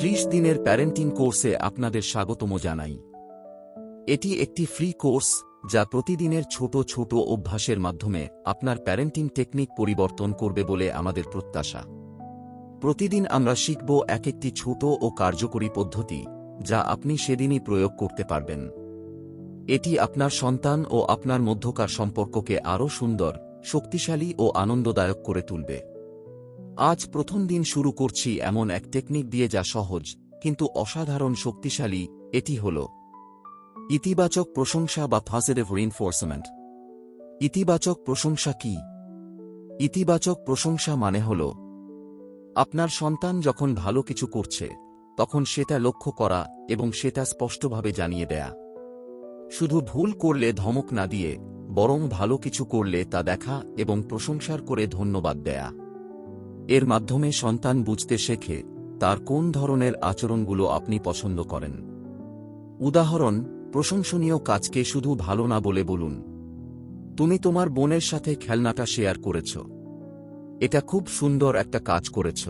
ত্রিশ দিনের প্যারেন্টিং কোর্সে আপনাদের স্বাগতম জানাই। এটি একটি ফ্রি কোর্স যা প্রতিদিনের ছোট ছোট অভ্যাসের মাধ্যমে আপনার প্যারেন্টিং টেকনিক পরিবর্তন করবে বলে আমাদের প্রত্যাশা। প্রতিদিন আমরা শিখব এক একটি ছোট ও কার্যকরী পদ্ধতি যা আপনি সেদিনই প্রয়োগ করতে পারবেন। এটি আপনার সন্তান ও আপনার মধ্যকার সম্পর্ককে আরও সুন্দর, শক্তিশালী ও আনন্দদায়ক করে তুলবে। আজ প্রথম দিন শুরু করছি এমন এক টেকনিক দিয়ে যা সহজ, কিন্তু অসাধারণ শক্তিশালী, এটি হল ইতিবাচক প্রশংসা বা পজিটিভ রিনফোর্সমেন্ট ইতিবাচক প্রশংসা কি? ইতিবাচক প্রশংসা মানে হল, আপনার সন্তান যখন ভালো কিছু করছে, তখন সেটা লক্ষ্য করা এবং সেটা স্পষ্টভাবে জানিয়ে দেয়া। শুধু ভুল করলে ধমক না দিয়ে, বরং ভালো কিছু করলে তা দেখা এবং প্রশংসার করে ধন্যবাদ দেয়া। এর মাধ্যমে সন্তান বুঝতে শেখে, তার কোন ধরনের আচরণগুলো আপনি পছন্দ করেন। উদাহরণ, প্রশংসনীয় কাজকে শুধু ভালো না বলে বলুন। তুমি তোমার বোনের সাথে খেলনাটা শেয়ার করেছ। এটা খুব সুন্দর একটা কাজ করেছ।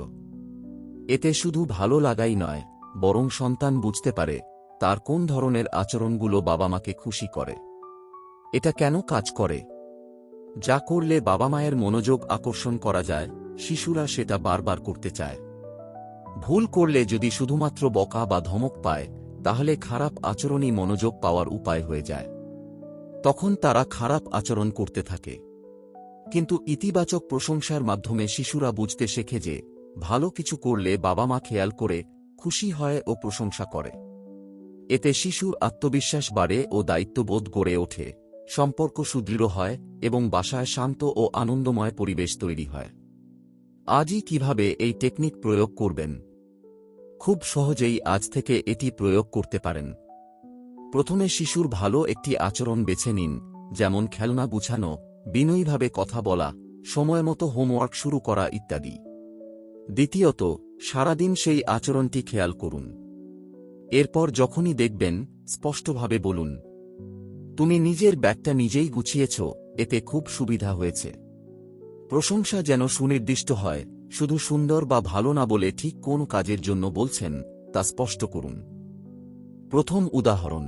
এতে শুধু ভালো লাগাই নয়, বরং সন্তান বুঝতে পারে, তার কোন ধরনের আচরণগুলো বাবা মাকে খুশি করে। এটা কেন কাজ করে? যা করলে বাবা মায়ের মনোযোগ আকর্ষণ করা যায় শিশুরা সেটা বারবার করতে চায়। ভুল করলে যদি শুধুমাত্র বকা বা ধমক পায়, তাহলে খারাপ আচরণই মনোযোগ পাওয়ার উপায় হয়ে যায়। তখন তারা খারাপ আচরণ করতে থাকে। কিন্তু ইতিবাচক প্রশংসার মাধ্যমে শিশুরা বুঝতে শেখে যে, ভালো কিছু করলে বাবা মা খেয়াল করে, খুশি হয় ও প্রশংসা করে। এতে শিশুর আত্মবিশ্বাস বাড়ে ও দায়িত্ববোধ গড়ে ওঠে, সম্পর্ক সুদৃঢ় হয় এবং বাসায় শান্ত ও আনন্দময় পরিবেশ তৈরি হয়। আজই কীভাবে এই টেকনিক প্রয়োগ করবেন? খুব সহজেই আজ থেকে এটি প্রয়োগ করতে পারেন। প্রথমে শিশুর ভালো একটি আচরণ বেছে নিন, যেমন খেলনা গুছানো, বিনয়ীভাবে কথা বলা সময়মতো হোমওয়ার্ক শুরু করা ইত্যাদি। দ্বিতীয়ত, সারাদিন সেই আচরণটি খেয়াল করুন। এরপর যখনই দেখবেন, স্পষ্টভাবে বলুন, তুমি নিজের ব্যাগটা নিজেই গুছিয়েছ, এতে খুব সুবিধা হয়েছে। প্রশংসা যেন সুনির্দিষ্ট হয়, শুধু সুন্দর বা ভালো না বলে ঠিক কোন কাজের জন্য বলছেন, তা স্পষ্ট করুন। প্রথম উদাহরণ,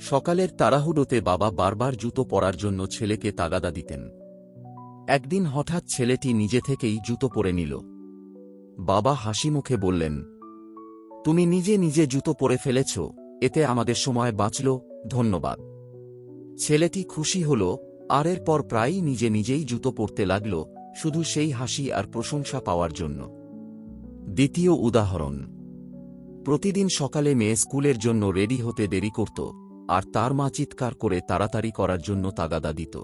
সকালের তাড়াহুড়োতে বাবা বারবার জুতো পরার জন্য ছেলেকে তাগাদা দিতেন। একদিন হঠাৎ ছেলেটি নিজে থেকেই জুতো পরে নিল। বাবা হাসি মুখে বললেন, তুমি নিজে নিজে জুতো পরে ফেলেছ, এতে আমাদের সময় বাঁচল, ধন্যবাদ। ছেলেটি খুশি হল আর এরপর প্রায়ই নিজে নিজেই জুতো পরতে লাগল, শুধু সেই হাসি আর প্রশংসা পাওয়ার জন্য। দ্বিতীয় উদাহরণ। প্রতিদিন সকালে মেয়ে স্কুলের জন্য রেডি হতে দেরি করত, আর তার মা চিৎকার করে তাড়াতাড়ি করার জন্য তাগাদা দিত।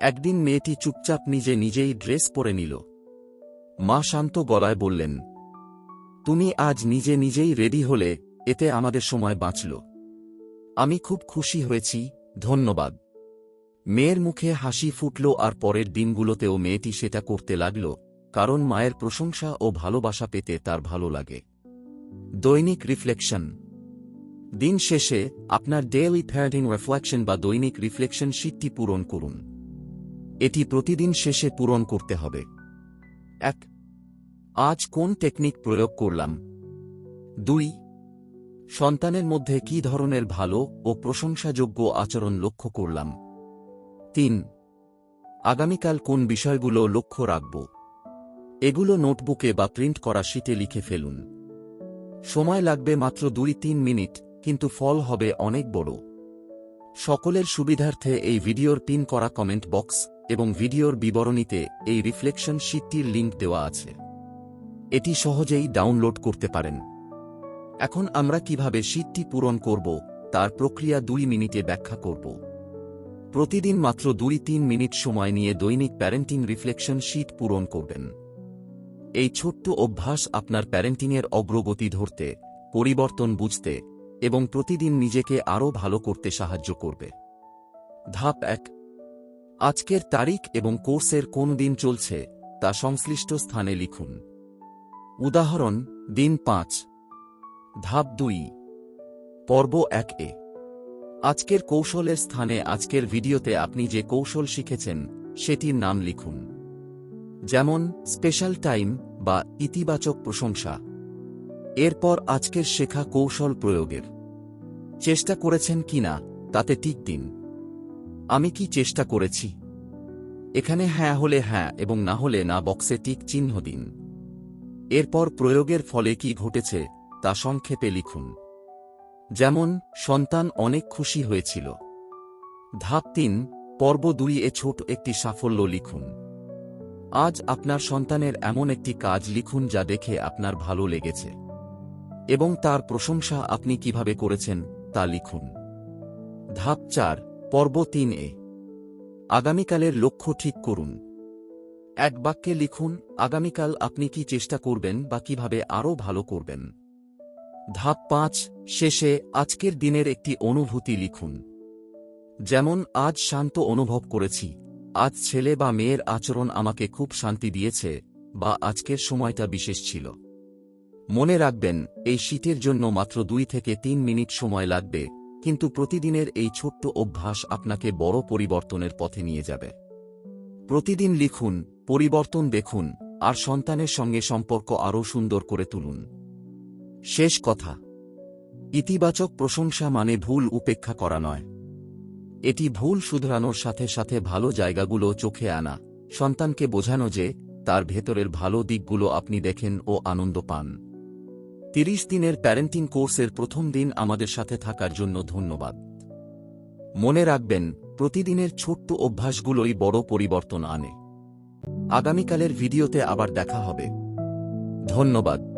একদিন মেয়েটি চুপচাপ নিজে নিজেই ড্রেস পরে নিল। মা শান্ত গলায় বললেন, তুমি আজ নিজে নিজেই রেডি হলে, এতে আমাদের সময় বাঁচল। আমি খুব খুশি হয়েছি, ধন্যবাদ। মেয়ের মুখে হাসি ফুটল আর পরের দিনগুলোতেও মেয়েটি সেটা করতে লাগল, কারণ মায়ের প্রশংসা ও ভালোবাসা পেতে তার ভালো লাগে। দৈনিক রিফ্লেকশন। দিন শেষে আপনার ডেইলি প্যারেন্টিং রিফ্লেকশন বা দৈনিক রিফ্লেকশন শীটটি পূরণ করুন। এটি প্রতিদিন শেষে পূরণ করতে হবে। এক, আজ কোন টেকনিক প্রয়োগ করলাম? দুই, সন্তানের মধ্যে কি ধরনের ভালো ও প্রশংসাযোগ্য আচরণ লক্ষ্য করলাম? তিন। আগামীকাল কোন বিষয়গুলো লক্ষ্য রাখব? এগুলো নোটবুকে বা প্রিন্ট করা শিটে লিখে ফেলুন। সময় লাগবে মাত্র দুই তিন মিনিট, কিন্তু ফল হবে অনেক বড়। সকলের সুবিধার্থে এই ভিডিওর পিন করা কমেন্ট বক্স এবং ভিডিওর বিবরণীতে এই রিফ্লেকশন শিটটির লিঙ্ক দেওয়া আছে। এটি সহজেই ডাউনলোড করতে পারেন। এখন আমরা কীভাবে শীটটি পূরণ করব, তার প্রক্রিয়া দুই মিনিটে ব্যাখ্যা করব। প্রতিদিন মাত্র দুই তিন মিনিট সময় নিয়ে দৈনিক প্যারেন্টিং রিফ্লেকশন শীট পূরণ করবেন। এই ছোট্ট অভ্যাস আপনার প্যারেন্টিংয়ের অগ্রগতি ধরতে, পরিবর্তন বুঝতে এবং প্রতিদিন নিজেকে আরও ভালো করতে সাহায্য করবে। ধাপ এক। আজকের তারিখ এবং কোর্সের কোন দিন চলছে তা সংশ্লিষ্ট স্থানে লিখুন। উদাহরণ, দিন পাঁচ। ধাপ দুই। পর্ব এক এ। আজকের কৌশলের স্থানে আজকের ভিডিওতে আপনি যে কৌশল শিখেছেন, সেটির নাম লিখুন। যেমন স্পেশাল টাইম বা ইতিবাচক প্রশংসা। এরপর আজকের শেখা কৌশল প্রয়োগের। চেষ্টা করেছেন কিনা তাতে টিক দিন। আমি কি চেষ্টা করেছি? এখানে হ্যাঁ হলে হ্যাঁ এবং না হলে না বক্সে টিক চিহ্ন দিন। এরপর প্রয়োগের ফলে কি ঘটেছে, তা সংক্ষেপে লিখুন। যেমন, সন্তান অনেক খুশি হয়েছিল। ধাপ তিন, পর্ব দুই এ ছোট একটি সাফল্য লিখুন। আজ আপনার সন্তানের এমন একটি কাজ লিখুন যা দেখে আপনার ভালো লেগেছে। এবং তার প্রশংসা আপনি কীভাবে করেছেন, তা লিখুন। ধাপ চার, পর্ব তিন এ। আগামীকালের লক্ষ্য ঠিক করুন। এক বাক্যে লিখুন, আগামীকাল আপনি কি চেষ্টা করবেন বা কীভাবে আরও ভালো করবেন? ধাপ পাঁচ, শেষে আজকের দিনের একটি অনুভূতি লিখুন। যেমন, আজ শান্ত অনুভব করেছি। আজ ছেলে বা মেয়ের আচরণ আমাকে খুব শান্তি দিয়েছে বা আজকের সময়টা বিশেষ ছিল। মনে রাখবেন, এই শীতের জন্য মাত্র দুই থেকে তিন মিনিট সময় লাগবে, কিন্তু প্রতিদিনের এই ছোট্ট অভ্যাস আপনাকে বড় পরিবর্তনের পথে নিয়ে যাবে। প্রতিদিন লিখুন, পরিবর্তন দেখুন, আর সন্তানের সঙ্গে সম্পর্ক আরও সুন্দর করে তুলুন। শেষ কথা। ইতিবাচক প্রশংসা মানে ভুল উপেক্ষা করা নয়। এটি ভুল শুধরানোর সাথে সাথে ভালো জায়গাগুলো চোখে আনা, সন্তানকে বোঝানো যে, তার ভেতরের ভালো দিকগুলো আপনি দেখেন ও আনন্দ পান। তিরিশ দিনের প্যারেন্টিং কোর্সের প্রথম দিন আমাদের সাথে থাকার জন্য ধন্যবাদ। মনে রাখবেন, প্রতিদিনের ছোট্ট অভ্যাসগুলোই বড় পরিবর্তন আনে। আগামীকালের ভিডিওতে আবার দেখা হবে। ধন্যবাদ।